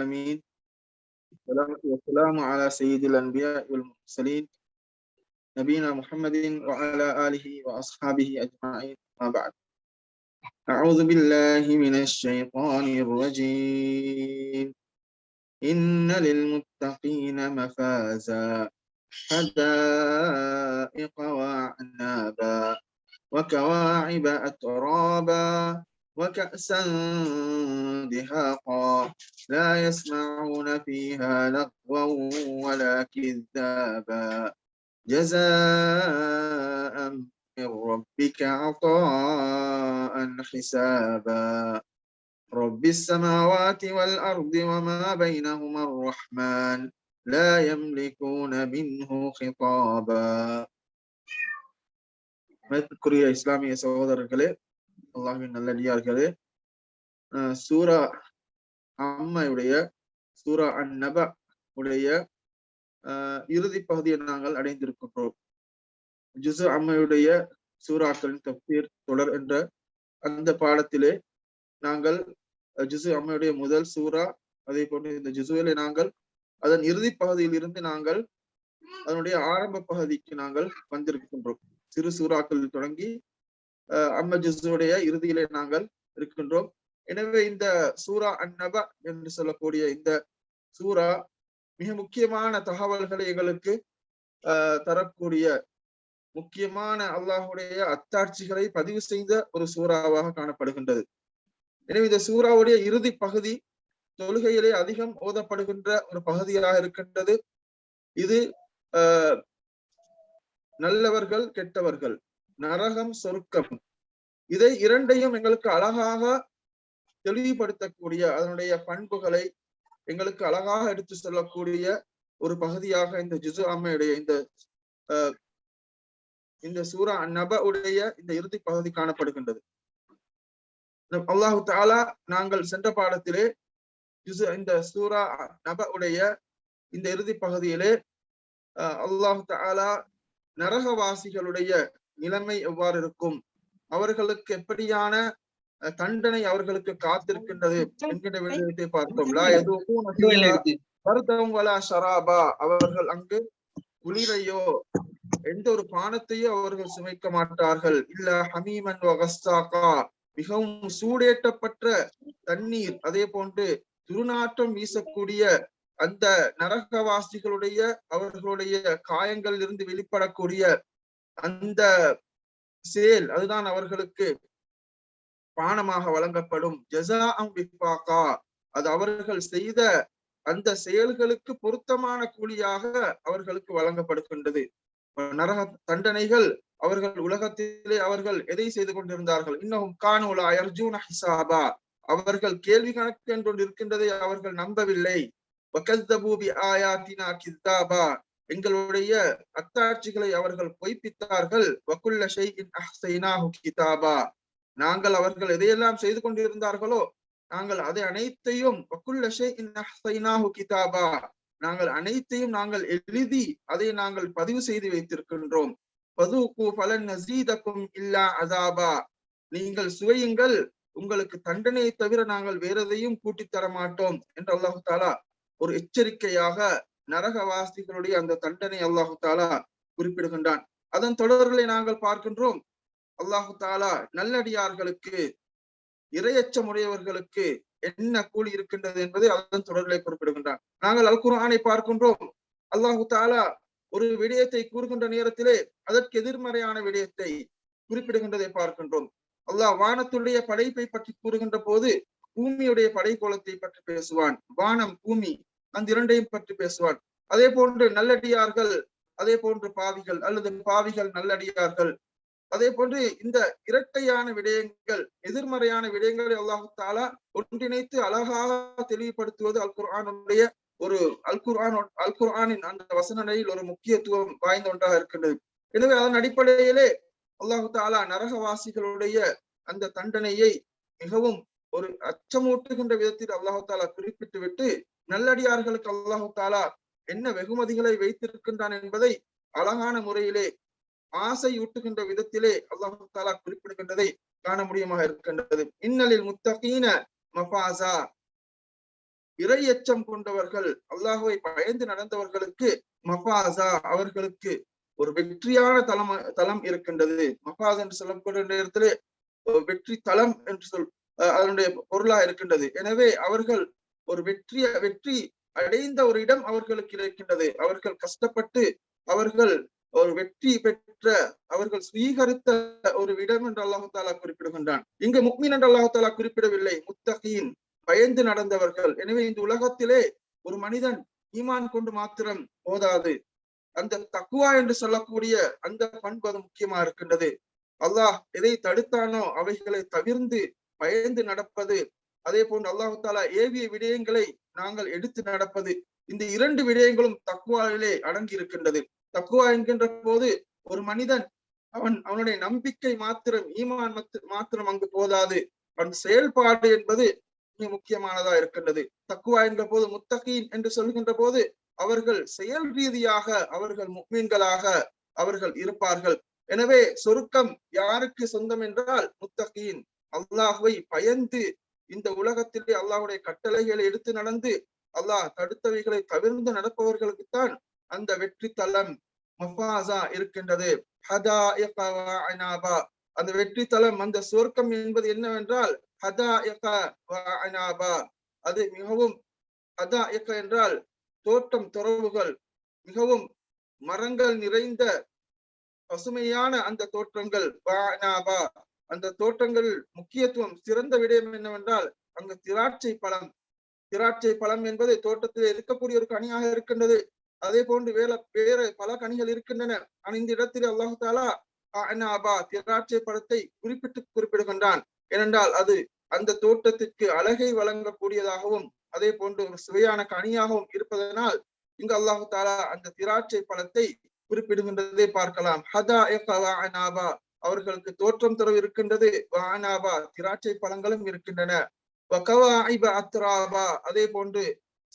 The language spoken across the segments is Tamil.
العالمين. والسلام على سيد الأنبياء والمرسلين نبينا محمد وعلى آله وأصحابه أجمعين. ما بعد أعوذ بالله من الشيطان الرجيم. إن للمتقين مفازا حدائق وأعنابا وكواعب أترابا وكأسا دهاقا لا يسمعون فيها لغوا ولا كذابا. جزاء من ربك عطاء حسابا. رب السماوات والأرض وما بينهما الرحمن لا يملكون منه خطابا. اذكروا يا إسلامي يا سهودر அல்லாஹின் நல்லடியார்களே சூரா அம்மையுடைய சூரா அந்நப உடைய இறுதி பகுதியை நாங்கள் அடைந்திருக்கின்றோம். ஜுசு அம்மையுடைய சூறாக்களின் தப்தீர் தொடர் என்ற அந்த பாடத்திலே நாங்கள் ஜுசு அம்மையுடைய முதல் சூரா அதே போன்று இந்த ஜுசுவிலே நாங்கள் அதன் இறுதி பகுதியில் இருந்து நாங்கள் அதனுடைய ஆரம்ப பகுதிக்கு நாங்கள் வந்திருக்கின்றோம். சிறு சூறாக்கள் தொடங்கி அம்ம ஜுசுடைய இறுதியிலே நாங்கள் இருக்கின்றோம். எனவே இந்த சூரா அந்நப என்று சொல்லக்கூடிய இந்த சூரா மிக முக்கியமான தகவல்களை எங்களுக்கு தரக்கூடிய முக்கியமான அல்லாஹுடைய அத்தாட்சிகளை பதிவு செய்த ஒரு சூறாவாக காணப்படுகின்றது. எனவே இந்த சூறாவுடைய இறுதி பகுதி தொழுகையிலே அதிகம் ஓதப்படுகின்ற ஒரு பகுதியாக இருக்கின்றது. இது நல்லவர்கள் கெட்டவர்கள். நரகம் சொர்க்கம். இதை இரண்டையும் எங்களுக்கு அழகாக தெளிவுபடுத்தக்கூடிய அதனுடைய பண்புகளை எங்களுக்கு அழகாக எடுத்து சொல்லக்கூடிய ஒரு பகுதியாக இந்த ஜிசு அம்மையுடைய இந்த இந்த சூரா நப உடைய இந்த இறுதி பகுதி காணப்படுகின்றது. அல்லாஹு தாலா நாங்கள் சென்ற பாடத்திலே ஜிசு இந்த சூரா நப உடைய இந்த இறுதி பகுதியிலே அல்லாஹு தாலா நரகவாசிகளுடைய நிலைமை எவ்வாறு இருக்கும்? அவர்களுக்கு எப்படியான தண்டனை அவர்களுக்கு காத்திருக்கின்றது என்கின்ற விடயத்தை பார்த்தோம் ஷராபா. அவர்கள் அங்கு குளிரையோ எந்த ஒரு பானத்தையோ அவர்கள் சுமைக்க மாட்டார்கள். இல்ல ஹமீமன் வகஸ்தாகா மிகவும் சூடேற்றப்பட்ட தண்ணீர். அதே போன்று துருநாற்றம் வீசக்கூடிய அந்த நரகவாசிகளுடைய அவர்களுடைய காயங்கள் இருந்து வெளிப்படக்கூடிய அந்த செயல் அதுதான் அவர்களுக்கு பானமாக வழங்கப்படும். ஜசா விபாகா அது அவர்கள் செய்த அந்த செயல்களுக்கு பொருத்தமான கூலியாக அவர்களுக்கு வழங்கப்படுகின்றது. நரக தண்டனைகள் அவர்கள் உலகத்திலே அவர்கள் எதை செய்து கொண்டிருந்தார்கள்? இன்னும் காணோலா அர்ஜுன் ஹிசாபா. அவர்கள் கேள்வி கணக்கு என்று இருக்கின்றதை அவர்கள் நம்பவில்லை. ஆயாத்தினா கித்தாபா. எங்களுடைய அத்தாட்சிகளை அவர்கள் பொய்ப்பித்தார்கள். வக்குல்ல கிதாபா. நாங்கள் அவர்கள் எதையெல்லாம் செய்து கொண்டிருந்தார்களோ நாங்கள் அதை அனைத்தையும் வக்குல்ல கிதாபா. நாங்கள் அனைத்தையும் நாங்கள் எழுதி அதை நாங்கள் பதிவு செய்து வைத்திருக்கின்றோம். பதுகு பலன் நசீதக்கும் இல்லா அதாபா நீங்கள் சுவையுங்கள் உங்களுக்கு தண்டனையை தவிர நாங்கள் வேறதையும் கூட்டித் தர மாட்டோம் என்று அல்லாஹு தாலா ஒரு எச்சரிக்கையாக நரகவாசிகளுடைய அந்த தண்டனை அல்லாஹு தாலா குறிப்பிடுகின்றான். அதன் தொடர்களை நாங்கள் பார்க்கின்றோம். அல்லாஹு தாலா நல்லடியார்களுக்கு இரையச்சமுடையவர்களுக்கு என்ன கூலி இருக்கின்றது என்பதை அதன் தொடர்களை குறிப்பிடுகின்றான். நாங்கள் அல் குரானை பார்க்கின்றோம். அல்லாஹு தாலா ஒரு விடயத்தை கூறுகின்ற நேரத்திலே அதற்கு எதிர்மறையான விடயத்தை குறிப்பிடுகின்றதை பார்க்கின்றோம். அல்லாஹ் வானத்துடைய படைப்பை பற்றி கூறுகின்ற போது பூமியுடைய படைக்கோலத்தை பற்றி பேசுவான். வானம் பூமி அந்த இரண்டையும் பற்றி பேசுவான் அதே போன்று நல்லடியார்கள் அதே போன்று பாவிகள் அல்லது பாவிகள் நல்லடியார்கள். அதே போன்று இந்த இரட்டையான விடயங்கள் எதிர்மறையான விடயங்களை அல்லாஹு தாலா ஒன்றிணைத்து அழகாக தெளிவுபடுத்துவது அல் குர்ஆனுடைய ஒரு அல் குர்ஆன் அல் குர்ஆனின் அந்த வசனனையில் ஒரு முக்கியத்துவம் வாய்ந்த ஒன்றாக இருக்கின்றது. எனவே அதன் அடிப்படையிலே அல்லாஹு தாலா நரகவாசிகளுடைய அந்த தண்டனையை மிகவும் ஒரு அச்சமூட்டுகின்ற விதத்தில் அல்லாஹு தாலா குறிப்பிட்டு விட்டு நல்லடியார்களுக்கு அல்லாஹு தாலா என்ன வெகுமதிகளை வைத்திருக்கின்றான் என்பதை அழகான முறையிலே ஆசை ஊட்டுகின்ற விதத்திலே அல்லாஹு தாலா குறிப்பிடுகின்றதை காண முடியுமாக இருக்கின்றது. இன்னலில் முத்தகீன மஃபாசா. இறை எச்சம் கொண்டவர்கள் அல்லாஹுவை பயந்து நடந்தவர்களுக்கு மஃபாசா அவர்களுக்கு ஒரு வெற்றியான தலம் தலம் இருக்கின்றது. மஃபாஸ் என்று சொல்லக்கூடிய நேரத்திலே வெற்றி தலம் என்று சொல் அதனுடைய பொருளா இருக்கின்றது. எனவே அவர்கள் ஒரு வெற்றி வெற்றி அடைந்த ஒரு இடம் அவர்களுக்கு இருக்கின்றது. அவர்கள் கஷ்டப்பட்டு அவர்கள் ஒரு வெற்றி பெற்ற அவர்கள் ஸ்வீகரித்த ஒரு இடம் என்று அல்லாஹு தாலா குறிப்பிடுகின்றான். இங்கு முக்மீன் என்று அல்லாஹு தாலா குறிப்பிடவில்லை. முத்தகீன் பயந்து நடந்தவர்கள். எனவே இந்த உலகத்திலே ஒரு மனிதன் ஈமான் கொண்டு மாத்திரம் போதாது. அந்த தக்குவா என்று சொல்லக்கூடிய அந்த பண்பு அது முக்கியமா இருக்கின்றது. அல்லாஹ் எதை தடுத்தானோ அவைகளை தவிர்ந்து பயந்து நடப்பது அதே போன்று அல்லாஹு தாலா ஏவிய விடயங்களை நாங்கள் எடுத்து நடப்பது. இந்த இரண்டு விடயங்களும் தக்குவாவிலே அடங்கி இருக்கின்றது தக்குவா என்கின்ற போது ஒரு மனிதன் அவன் அவனுடைய நம்பிக்கை மாத்திரம் ஈமான் மாத்திரம் அங்கு போதாது. அவன் செயல்பாடு என்பது மிக முக்கியமானதா இருக்கின்றது. தக்குவா என்ற போது முத்தகீன் என்று சொல்கின்ற போது அவர்கள் செயல் ரீதியாக அவர்கள் முக்மீன்களாக அவர்கள் இருப்பார்கள். எனவே சொருக்கம் யாருக்கு சொந்தம் என்றால் முத்தகீன். அல்லாஹுவை பயந்து இந்த உலகத்திலே அல்லாஹுடைய கட்டளைகளை எடுத்து நடந்து அல்லாஹ் தடுத்தவைகளை தவிர்ந்து நடப்பவர்களுக்குத்தான் அந்த வெற்றி தலம் மஃபாசா இருக்கின்றது. அந்த வெற்றி தலம் அந்த சுவர்க்கம் என்பது என்னவென்றால் அது மிகவும் ஹதா என்றால் தோட்டம் துறவுகள் மிகவும் மரங்கள் நிறைந்த பசுமையான அந்த தோற்றங்கள். அந்த தோட்டங்கள் முக்கியத்துவம் சிறந்த விடயம் என்னவென்றால் அங்கு திராட்சை பழம். திராட்சை பழம் என்பது தோட்டத்தில் இருக்கக்கூடிய ஒரு கனியாக இருக்கின்றது. அதே போன்று வேற வேற பல கனிகள் இருக்கின்றன. ஆனால் இந்த இடத்தில் அல்லாஹு தாலா அபா திராட்சை பழத்தை குறிப்பிட்டு குறிப்பிடுகின்றான். ஏனென்றால் அது அந்த தோட்டத்திற்கு அழகை வழங்கக்கூடியதாகவும் அதே போன்று ஒரு சுவையான கனியாகவும் இருப்பதனால் இங்கு அல்லாஹு தாலா அந்த திராட்சை பழத்தை குறிப்பிடுகின்றதை பார்க்கலாம். ஹதா அனாபா அவர்களுக்கு தோற்றம் தரவு இருக்கின்றது. வானாபா திராட்சை பழங்களும் இருக்கின்றன. அத்ராபா அதே போன்று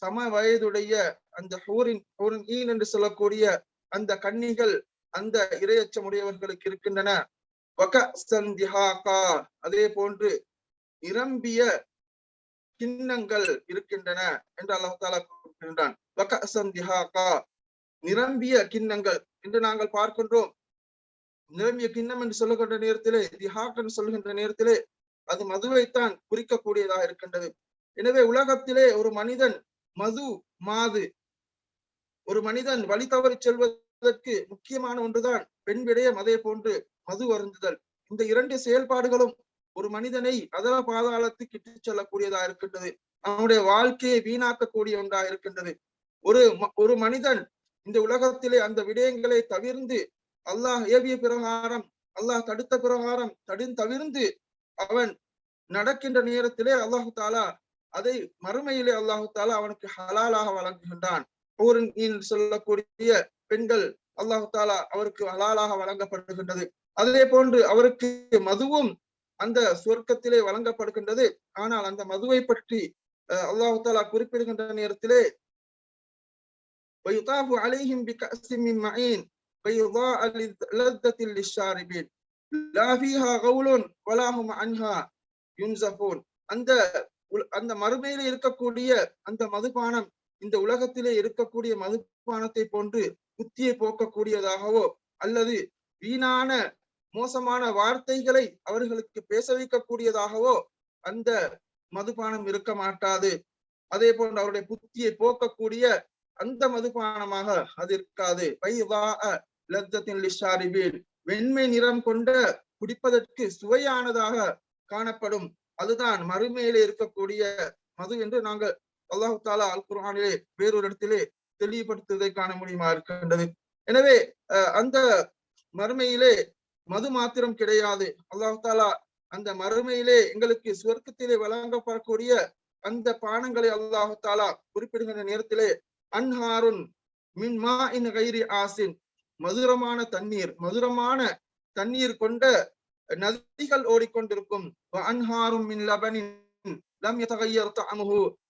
சம வயதுடைய அந்த ஹூரின் ஹூரின் ஈன் என்று சொல்லக்கூடிய அந்த கன்னிகள் அந்த இரையச்சமுடையவர்களுக்கு இருக்கின்றன. அதே போன்று நிரம்பிய கிண்ணங்கள் இருக்கின்றன என்று அல்லாஹாலா கூறுகின்றான். நிரம்பிய கிண்ணங்கள் என்று நாங்கள் பார்க்கின்றோம். நிரம்பிய கிண்ணம் என்று சொல்லுகின்ற நேரத்திலே திஹாக் என்று சொல்லுகின்ற நேரத்திலே அது மதுவைத்தான் குறிக்கக்கூடியதாக இருக்கின்றது. எனவே உலகத்திலே ஒரு மனிதன் மது மாது ஒரு மனிதன் வழி தவறி செல்வதற்கு முக்கியமான ஒன்றுதான் பெண் விடயம் அதே போன்று மது அருந்துதல். இந்த இரண்டு செயல்பாடுகளும் ஒரு மனிதனை அதல பாதாளத்துக்கு இட்டு செல்லக்கூடியதா இருக்கின்றது. அவனுடைய வாழ்க்கையை வீணாக்கக்கூடிய ஒன்றா இருக்கின்றது. ஒரு ஒரு மனிதன் இந்த உலகத்திலே அந்த விடயங்களை தவிர்ந்து அல்லாஹ் ஏவிய பிரகாரம் அல்லாஹ் தடுத்த பிரகாரம் தடி தவிர்ந்து அவன் நடக்கின்ற நேரத்திலே அல்லாஹு தாலா அதை மறுமையிலே அல்லாஹு தாலா அவனுக்கு ஹலாலாக வழங்குகின்றான். சொல்லக்கூடிய பெண்கள் அல்லாஹு தாலா அவருக்கு ஹலாலாக வழங்கப்படுகின்றது. அதே போன்று அவருக்கு மதுவும் அந்த சொர்க்கத்திலே வழங்கப்படுகின்றது. ஆனால் அந்த மதுவை பற்றி அல்லாஹு தாலா குறிப்பிடுகின்ற நேரத்திலே அலைஹிம் بيضاء لذة للشاربين لا فيها غول ولا هم عنها ينزفون அந்த அந்த மறுமையில இருக்கக்கூடிய அந்த மதுபானம் இந்த உலகத்திலே இருக்கக்கூடிய மதுபானத்தை போன்று புத்தியை போக்கக்கூடியதாகவோ அல்லது வீணான மோசமான வார்த்தைகளை அவர்களுக்கு பேச வைக்கக்கூடியதாகவோ அந்த மதுபானம் இருக்க மாட்டாது அதே போன்று அவருடைய புத்தியை போக்கக்கூடிய அந்த மதுபானமாக அது இருக்காது வெண்மை நிறம் கொண்ட குடிப்பதற்கு சுவையானதாக காணப்படும். அதுதான் மறுமையிலே இருக்கக்கூடிய மது என்று நாங்கள் அல்லாஹு தாலா அல் குரானிலே வேறொரு இடத்திலே தெளிவுபடுத்துவதை காண முடியுமா இருக்கின்றது. எனவே அந்த மறுமையிலே மது மாத்திரம் கிடையாது. அல்லாஹு தாலா அந்த மறுமையிலே எங்களுக்கு சுவர்க்கத்திலே வழங்கப்படக்கூடிய அந்த பானங்களை அல்லாஹு தாலா குறிப்பிடுகின்ற நேரத்திலே அன்ஹாருன் மின் மா இன் கைரி ஆசின். மதுரமான தண்ணீர் மதுரமான தண்ணீர் கொண்ட நதிகள் ஓடிக்கொண்டிருக்கும். அன்ஹாரும்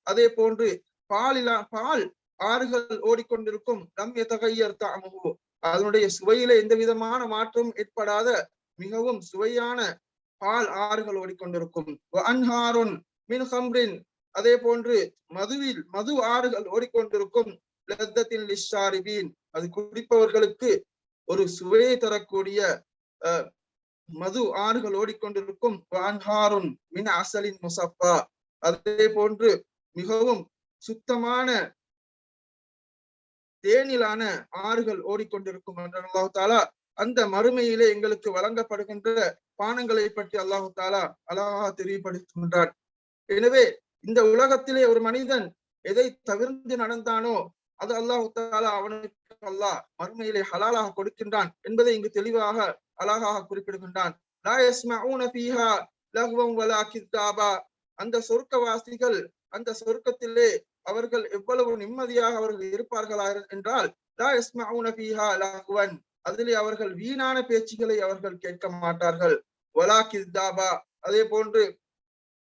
அதே போன்று பாலிலா பால் ஆறுகள் ஓடிக்கொண்டிருக்கும். லம் யதகையர் தாமுகு அதனுடைய சுவையில எந்த விதமான மாற்றம் ஏற்படாத மிகவும் சுவையான பால் ஆறுகள் ஓடிக்கொண்டிருக்கும். அன்ஹாருன் மின் ஹம்ரின் அதே போன்று மதுவில் மது ஆறுகள் ஓடிக்கொண்டிருக்கும். லத்தத்தின் லிஷாரிபீன் அது குடிப்பவர்களுக்கு ஒரு சுவையை தரக்கூடிய மது ஆறுகள் ஓடிக்கொண்டிருக்கும் வான்ஹாருன் மின் அசலின் முசப்பா அதே போன்று மிகவும் சுத்தமான தேனிலான ஆறுகள் ஓடிக்கொண்டிருக்கும் என்று அல்லாஹு தாலா அந்த மறுமையிலே எங்களுக்கு வழங்கப்படுகின்ற பானங்களை பற்றி அல்லாஹு தாலா அழகாக தெரியப்படுத்துகின்றார் எனவே இந்த உலகத்திலே ஒரு மனிதன் எதை தவிர்த்து நடந்தானோ அது அல்லாஹு தாலா அவனுக்கு அல்லாஹ் மறுமையிலே ஹலாலாக கொடுக்கின்றான் என்பதை இங்கு தெளிவாக அழகாக குறிப்பிடுகின்றான். வலா அந்த சொர்க்கவாசிகள் அந்த சொர்க்கத்திலே அவர்கள் எவ்வளவு நிம்மதியாக அவர்கள் இருப்பார்களா என்றால் லா அதிலே அவர்கள் வீணான பேச்சுகளை அவர்கள் கேட்க மாட்டார்கள். வலா கிதாபா அதே போன்று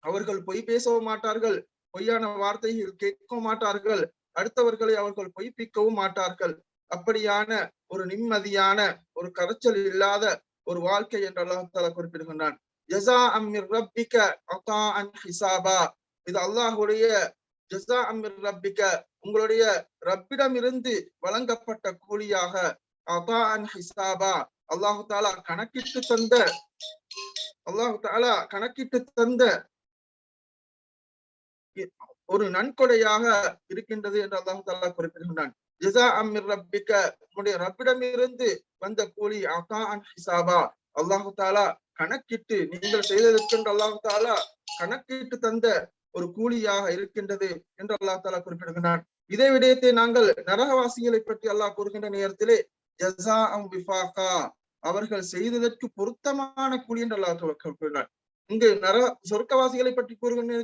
அவர்கள் பொய் பேசவும் மாட்டார்கள். பொய்யான வார்த்தைகள் கேட்கவும் மாட்டார்கள். அடுத்தவர்களை அவர்கள் பொய்ப்பிக்கவும் மாட்டார்கள். அப்படியான ஒரு நிம்மதியான ஒரு கரைச்சல் இல்லாத ஒரு வாழ்க்கை என்று அல்லாஹால குறிப்பிடுகின்றான். இது அல்லாஹுடைய ஜசா அமிர் ரப்பிக்க உங்களுடைய ரப்பிடம் இருந்து வழங்கப்பட்ட கூலியாக அதா அன் ஹிசாபா. அல்லாஹு தாலா கணக்கிட்டு தந்த அல்லாஹு தாலா கணக்கிட்டு தந்த ஒரு நன்கொடையாக இருக்கின்றது என்று அல்லாஹு தாலா குறிப்பிடுகின்றான். ஜிசா அம்மிர் ரப்பிக்க உன்னுடைய ரப்பிடமிருந்து வந்த கூலி அகா அன் ஹிசாபா. அல்லாஹு தாலா கணக்கிட்டு நீங்கள் செய்ததற்கென்று அல்லாஹு தாலா கணக்கிட்டு தந்த ஒரு கூலியாக இருக்கின்றது என்று அல்லாஹ் தாலா குறிப்பிடுகின்றான். இதே விடயத்தை நாங்கள் நரகவாசிகளை பற்றி அல்லாஹ் கூறுகின்ற நேரத்திலே ஜசா அம் விஃபாகா அவர்கள் செய்ததற்கு பொருத்தமான கூலி என்று அல்லாஹ் குறிப்பிடுகிறார் இங்கு நர சொர்க்கவாசிகளை பற்றி கூறுகின்ற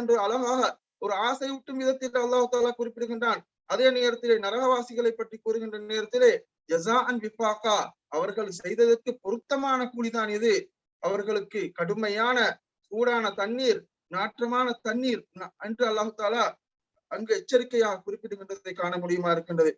என்று அழகாக ஒரு ஆசை ஊட்டும் விதத்தில் அல்லாஹு தாலா குறிப்பிடுகின்றான். அதே நேரத்திலே நரகவாசிகளை பற்றி கூறுகின்ற நேரத்திலே ஜசா அன் விபாக்கா அவர்கள் செய்ததற்கு பொருத்தமான கூலிதான் இது. அவர்களுக்கு கடுமையான சூடான தண்ணீர் நாற்றமான தண்ணீர் என்று அல்லாஹு தாலா அங்கு எச்சரிக்கையாக குறிப்பிடுகின்றதை காண முடியுமா இருக்கின்றது.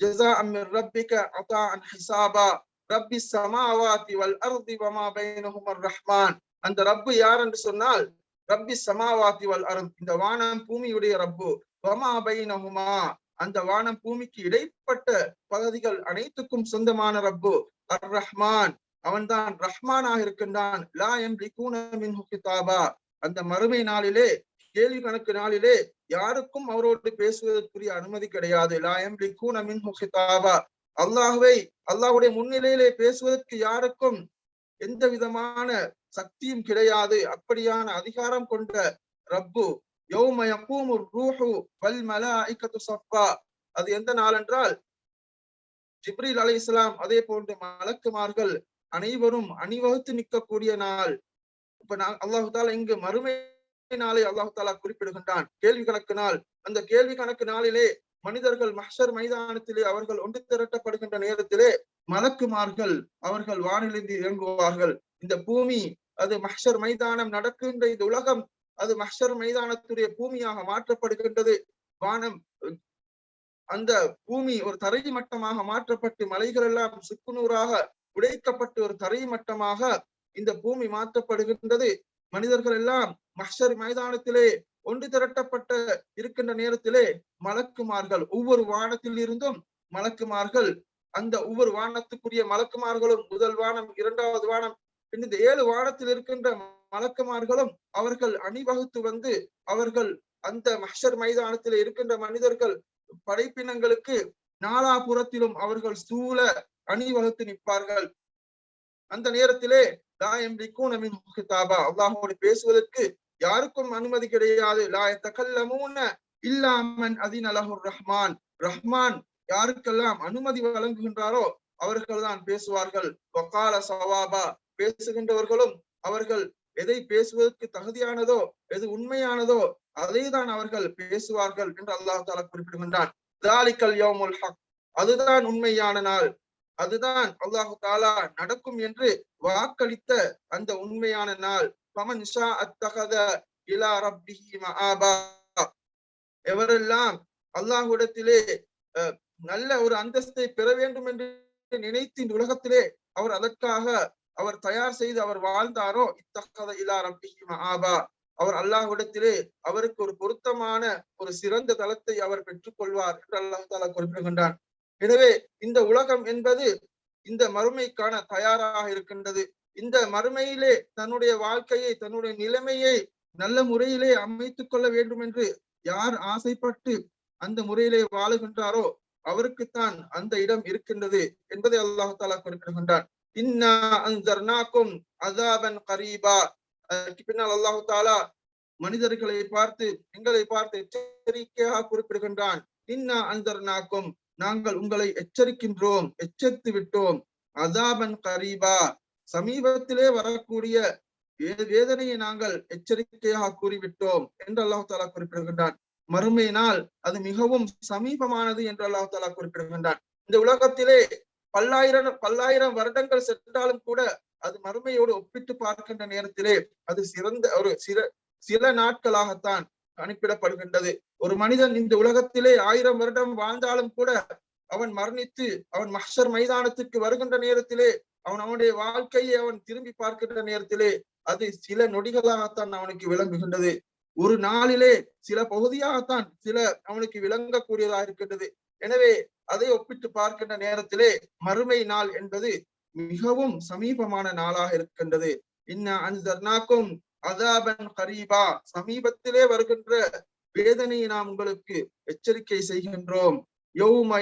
ஜசா அம்மிர் ரப்பிக அத்தா அன் ஹிசாபா ரப்பி சமாவாதி வல் அருதி வமா பைனஹுமர் ரஹ்மான். அந்த ரப்பு யார் என்று சொன்னால் ரப்பி சமாவாதி வல் அர்த் இந்த வானம் பூமியுடைய ரப்பு. வமா பைனஹுமா அந்த வானம் பூமிக்கு இடைப்பட்ட பகுதிகள் அனைத்துக்கும் சொந்தமான ரப்பு. அர் ரஹ்மான் அவன்தான் ரஹ்மானாக இருக்கின்றான். லா எம்லிகூன மின்ஹு கிதாபா. அந்த மறுமை நாளிலே கேள்வி கணக்கு நாளிலே யாருக்கும் அவரோடு பேசுவதற்குரிய அனுமதி கிடையாது. லா எம்லிகூன மின்ஹு கிதாபா. அல்லாஹுவை அல்லாஹுடைய முன்னிலையிலே பேசுவதற்கு யாருக்கும் எந்த விதமான சக்தியும் கிடையாது. அப்படியான அதிகாரம் கொண்ட ரப்பு அது எந்த நாள் என்றால் ஜிப்ரீல் அலைஹிஸ்ஸலாம் அதே போன்ற மலக்குமார்கள் அனைவரும் அணிவகுத்து நிற்கக்கூடிய நாள். இப்ப நான் அல்லாஹு தாலா இங்கு மறுமை நாளை அல்லாஹு தாலா குறிப்பிடுகின்றான். கேள்வி கணக்கு நாள். அந்த கேள்வி கணக்கு நாளிலே மனிதர்கள் மஹர் மைதானத்திலே அவர்கள் ஒன்று திரட்டப்படுகின்ற நேரத்திலே மலக்குமார்கள் அவர்கள் வானிலிருந்து இறங்குவார்கள். இந்த பூமி அது மஹர் மைதானம் நடக்கின்ற இந்த உலகம் அது மஹர் மைதானத்துடைய பூமியாக மாற்றப்படுகின்றது. வானம் அந்த பூமி ஒரு தரை மட்டமாக மாற்றப்பட்டு மலைகள் எல்லாம் சுக்குநூறாக உடைக்கப்பட்டு ஒரு தரை மட்டமாக இந்த பூமி மாற்றப்படுகின்றது. மனிதர்கள் எல்லாம் மஹர் மைதானத்திலே ஒன்று திரட்டப்பட்ட இருக்கின்ற நேரத்திலே மலக்குமார்கள் ஒவ்வொரு வானத்தில் இருந்தும் மலக்குமார்கள் அந்த ஒவ்வொரு வானத்துக்குரிய மலக்குமார்களும் முதல் வானம் இரண்டாவது வானம் பின் இந்த ஏழு வானத்தில் இருக்கின்ற மலக்குமார்களும் அவர்கள் அணிவகுத்து வந்து அவர்கள் அந்த மஹர் மைதானத்தில் இருக்கின்ற மனிதர்கள் படைப்பினங்களுக்கு நாலாபுறத்திலும் அவர்கள் சூழ அணிவகுத்து நிற்பார்கள். அந்த நேரத்திலே தாயம் எம்லிக்கூன கிதாபா அல்லாஹோடு பேசுவதற்கு யாருக்கும் அனுமதி கிடையாது. லா தகல்லமூன இல்லாமன் அதின் அலஹுர் ரஹ்மான். ரஹ்மான் யாருக்கெல்லாம் அனுமதி வழங்குகின்றாரோ அவர்கள் தான் பேசுவார்கள். வக்கால சவாபா பேசுகின்றவர்களும் அவர்கள் எதை பேசுவதற்கு தகுதியானதோ எது உண்மையானதோ அதை தான் அவர்கள் பேசுவார்கள் என்று அல்லாஹ் தாலா குறிப்பிடுகின்றான். தாலிக்கல் யௌமுல் ஹக். அதுதான் உண்மையான நாள். அதுதான் அல்லாஹு தாலா நடக்கும் என்று வாக்களித்த அந்த உண்மையான நாள். பமன் ஷா அத்தகத இலா ரப்பிஹி மஆபா எவரெல்லாம் அல்லாஹுடத்திலே நல்ல ஒரு அந்தஸ்தை பெற வேண்டும் என்று நினைத்து இந்த உலகத்திலே அவர் அதற்காக அவர் தயார் செய்து அவர் வாழ்ந்தாரோ இத்தகத இலா ரப்பிஹி மஆபா. அவர் அல்லாஹ்விடத்திலே அவருக்கு ஒரு பொருத்தமான ஒரு சிறந்த தளத்தை அவர் பெற்றுக்கொள்வார் என்று அல்லாஹ் தாலா குறிப்பிடுகின்றான். எனவே இந்த உலகம் என்பது இந்த மறுமைக்கான தயாராக இருக்கின்றது. இந்த மறுமையிலே தன்னுடைய வாழ்க்கையை தன்னுடைய நிலைமையை நல்ல முறையிலே அமைத்துக் கொள்ள வேண்டும் என்று யார் ஆசைப்பட்டு அந்த முறையிலே வாழுகின்றாரோ அவருக்குத்தான் அந்த இடம் இருக்கின்றது என்பதை அல்லாஹு தாலா குறிப்பிடுகின்றான். இன்னா அன்சர்னாக்கும் அசாபன் கரீபா. அதற்கு பின்னால் அல்லாஹு தாலா மனிதர்களை பார்த்து எங்களை பார்த்து எச்சரிக்கையாக குறிப்பிடுகின்றான். இன்னா அன்சர்னாக்கும் நாங்கள் உங்களை எச்சரிக்கின்றோம் எச்சரித்து விட்டோம். அசாபன் கரீபா. சமீபத்திலே வரக்கூடிய வேதனையை நாங்கள் எச்சரிக்கையாக கூறிவிட்டோம் என்று அல்லாஹு தாலா குறிப்பிடுகின்றான். மறுமை நாள் அது மிகவும் சமீபமானது என்று அல்லாஹு தாலா குறிப்பிடுகின்றான். இந்த உலகத்திலே பல்லாயிரம் பல்லாயிரம் வருடங்கள் சென்றாலும் கூட அது மறுமையோடு ஒப்பிட்டு பார்க்கின்ற நேரத்திலே அது சிறந்த ஒரு சில சில நாட்களாகத்தான் கணிப்பிடப்படுகின்றது. ஒரு மனிதன் இந்த உலகத்திலே ஆயிரம் வருடம் வாழ்ந்தாலும் கூட அவன் மரணித்து அவன் மஹர் மைதானத்துக்கு வருகின்ற நேரத்திலே அவன் அவனுடைய வாழ்க்கையை அவன் திரும்பி பார்க்கின்ற நேரத்திலே அது சில நொடிகளாகத்தான் அவனுக்கு விளங்குகின்றது. ஒரு நாளிலே சில பகுதியாகத்தான் சில அவனுக்கு விளங்கக்கூடியதாக இருக்கின்றது. எனவே அதை ஒப்பிட்டு பார்க்கின்ற நேரத்திலே மறுமை நாள் என்பது மிகவும் சமீபமான நாளாக இருக்கின்றது. இன்ன அன்சர்னாக்கும் அதாபன் கரீபா சமீபத்திலே வருகின்ற வேதனையை நாம் உங்களுக்கு எச்சரிக்கை செய்கின்றோம். யௌம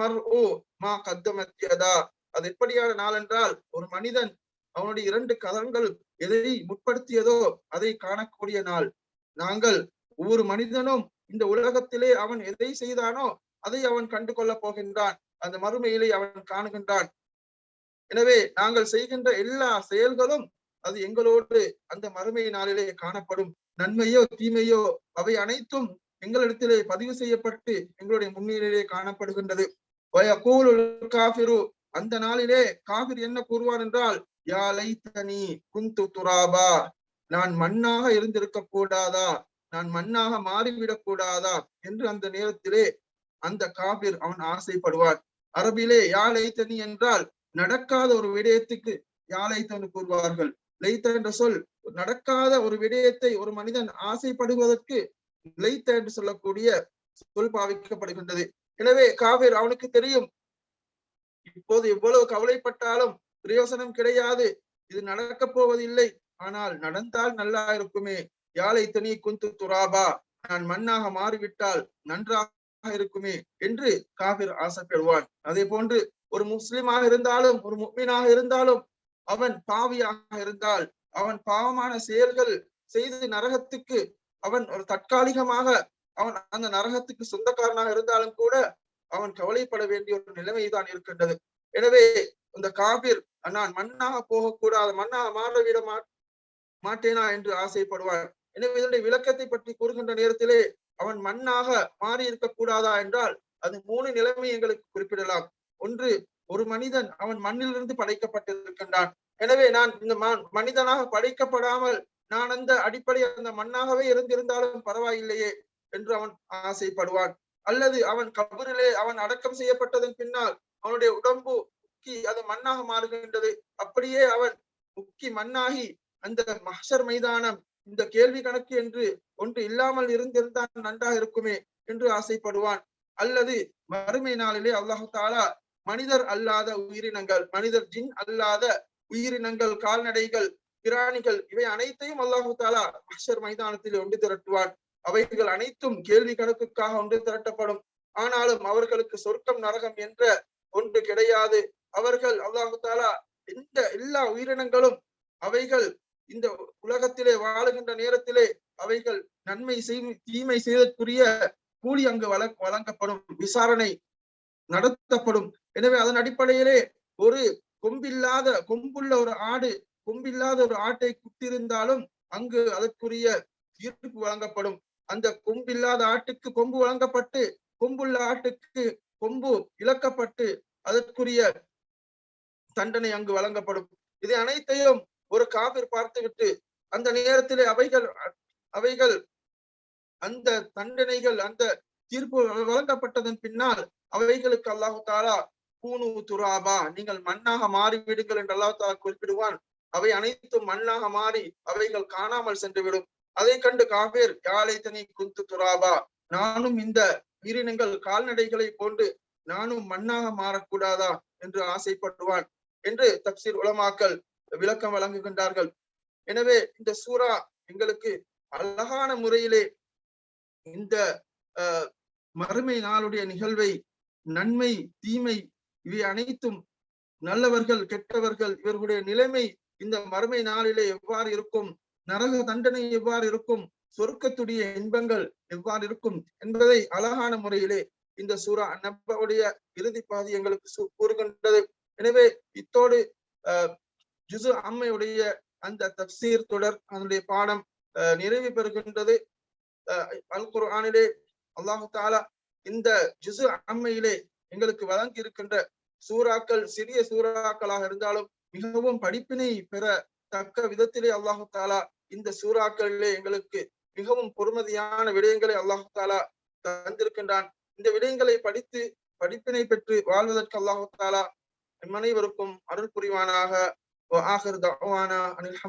மர் ஓ மா கத்தமத்தியதா அது எப்படியான நாள் என்றால் ஒரு மனிதன் அவனுடைய இரண்டு கதங்கள் எதை முற்படுத்தியதோ அதை காணக்கூடிய நாள். நாங்கள் ஒவ்வொரு மனிதனும் இந்த உலகத்திலே அவன் எதை செய்தானோ அதை அவன் கண்டு கொள்ள போகின்றான். அந்த மறுமையிலே அவன் காணுகின்றான். எனவே நாங்கள் செய்கின்ற எல்லா செயல்களும் அது எங்களோடு அந்த மறுமை நாளிலே காணப்படும். நன்மையோ தீமையோ அவை அனைத்தும் எங்களிடத்திலே பதிவு செய்யப்பட்டு எங்களுடைய முன்னிலையிலே காணப்படுகின்றது. அந்த நாளிலே காவிர் என்ன கூறுவார் என்றால் யா லைத்தனி குந்து துராபா நான் மண்ணாக இருந்திருக்க கூடாதா நான் மண்ணாக மாறிவிடக் கூடாதா? என்று அந்த நேரத்திலே அந்த காபிர் அவன் ஆசைப்படுவார். அரபிலே யா லைத்தனி என்றால் நடக்காத ஒரு விடயத்துக்கு யா லைத்தனு கூறுவார்கள். லைத்த என்ற சொல் நடக்காத ஒரு விடயத்தை ஒரு மனிதன் ஆசைப்படுவதற்கு லைத்த என்று சொல்லக்கூடிய சொல் பாவிக்கப்படுகின்றது. எனவே காவிர் அவனுக்கு தெரியும் இப்போது எவ்வளவு கவலைப்பட்டாலும் பிரயோசனம் கிடையாது. இது நடக்கப் போவதில்லை. ஆனால் நடந்தால் நல்லா இருக்குமே. யாழை தனி குந்து துராபா. நான் மண்ணாக மாறிவிட்டால் நன்றாக இருக்குமே என்று காபிர் ஆசைப்படுவான் அதே போன்று ஒரு முஸ்லிமாக இருந்தாலும் ஒரு முக்மீனாக இருந்தாலும் அவன் பாவியாக இருந்தால் அவன் பாவமான செயல்கள் செய்து நரகத்துக்கு அவன் ஒரு தற்காலிகமாக அவன் அந்த நரகத்துக்கு சொந்தக்காரனாக இருந்தாலும் கூட அவன் கவலைப்பட வேண்டிய ஒரு நிலைமைதான் இருக்கின்றது. எனவே இந்த காபிர் நான் மண்ணாக போகக்கூடாது மண்ணாக மாறவிட மா மாட்டேனா? என்று ஆசைப்படுவார். எனவே இதனுடைய விளக்கத்தை பற்றி கூறுகின்ற நேரத்திலே அவன் மண்ணாக மாறி இருக்க கூடாதா என்றால் அது மூணு நிலைமை எங்களுக்கு குறிப்பிடலாம். ஒன்று ஒரு மனிதன் அவன் மண்ணிலிருந்து படைக்கப்பட்டிருக்கின்றான். எனவே நான் இந்த மனிதனாக படைக்கப்படாமல் நான் அந்த அடிப்படை அந்த மண்ணாகவே இருந்திருந்தாலும் பரவாயில்லையே என்று அவன் ஆசைப்படுவான். அல்லது அவன் கபரிலே அவன் அடக்கம் செய்யப்பட்டதன் பின்னால் அவனுடைய உடம்பு முக்கி அது மண்ணாக மாறுகின்றது. அப்படியே அவன் முக்கி மண்ணாகி அந்த மஹர் மைதானம் இந்த கேள்வி கணக்கு என்று ஒன்று இல்லாமல் இருந்திருந்தான் நன்றாக இருக்குமே என்று ஆசைப்படுவான். அல்லது மறுமை நாளிலே அல்லாஹு தாலா மனிதர் அல்லாத உயிரினங்கள் மனிதர் ஜின் அல்லாத உயிரினங்கள் கால்நடைகள் பிராணிகள் இவை அனைத்தையும் அல்லாஹு தாலா மஹர் மைதானத்தில் ஒன்று திரட்டுவான். அவைகள் அனைத்தும் கேள்வி கணக்குக்காக ஒன்று திரட்டப்படும். ஆனாலும் அவர்களுக்கு சொர்க்கம் நரகம் என்ற ஒன்று கிடையாது. அவர்கள் அல்லாஹு தாலா எந்த எல்லா உயிரினங்களும் அவைகள் இந்த உலகத்திலே வாழுகின்ற நேரத்திலே அவைகள் நன்மை செய் தீமை செய்தற்குரிய கூலி அங்கு வழங்கப்படும். விசாரணை நடத்தப்படும். எனவே அதன் அடிப்படையிலே ஒரு கொம்பில்லாத கொம்புள்ள ஒரு ஆடு கொம்பில்லாத ஒரு ஆட்டை குத்திருந்தாலும் அங்கு அதற்குரிய தீர்ப்பு வழங்கப்படும். அந்த கொம்பில்லாத ஆட்டுக்கு கொம்பு வழங்கப்பட்டு கொம்புள்ள ஆட்டுக்கு கொம்பு இழக்கப்பட்டு அதற்குரிய தண்டனை அங்கு வழங்கப்படும். இது அனைத்தையும் ஒரு காபிர் பார்த்துவிட்டு அந்த நேரத்திலே அவைகள் அவைகள் அந்த தண்டனைகள் அந்த தீர்ப்பு வழங்கப்பட்டதன் பின்னால் அவைகளுக்கு அல்லாஹு தாலா கூனு துராபா நீங்கள் மண்ணாக மாறிவிடுங்கள் என்று அல்லாஹ் தாலா குறிப்பிடுவான். அவை அனைத்தும் மண்ணாக மாறி அவைகள் காணாமல் சென்றுவிடும் அதை கண்டு காபேர் யாழை தனி குந்து துராபா நானும் இந்த உயிரினங்கள் கால்நடைகளை கொண்டு நானும் மண்ணாக மாறக்கூடாதா? என்று ஆசைப்படுவான் என்று தப்சீர் உலமாக்கல் விளக்கம் வழங்குகின்றார்கள். எனவே இந்த சூரா எங்களுக்கு அழகான முறையிலே இந்த அஹ், மறுமை நாளுடைய நிகழ்வை நன்மை தீமை இவை அனைத்தும் நல்லவர்கள் கெட்டவர்கள் இவர்களுடைய நிலைமை இந்த மறுமை நாளிலே எவ்வாறு இருக்கும் நரக தண்டனை எவ்வாறு இருக்கும்? சொர்க்கத்துடைய இன்பங்கள் எவ்வாறு இருக்கும்? என்பதை அழகான முறையிலே இந்த சூரா நம்பவுடைய இறுதி பாதி எங்களுக்கு கூறுகின்றது. எனவே இத்தோடு ஜுசு அம்மையுடைய அந்த தப்சீர் தொடர் அதனுடைய பாடம் நிறைவு பெறுகின்றது. அஹ், அல் குர்ஆனிலே அல்லாஹு தாலா இந்த ஜுசு அம்மையிலே எங்களுக்கு வழங்கி இருக்கின்ற சூறாக்கள் சிறிய சூறாக்களாக இருந்தாலும் மிகவும் படிப்பினை பெற தக்க விதத்திலே அல்லாஹு தாலா இந்த சூறாக்களிலே எங்களுக்கு மிகவும் பொறுமதியான விடயங்களை அல்லாஹு தாலா தந்திருக்கின்றான். இந்த விடயங்களை படித்து படிப்பினை பெற்று வாழ்வதற்கு அல்லாஹு தாலா அனைவருக்கும் அருள் புரிவானாக. அனில்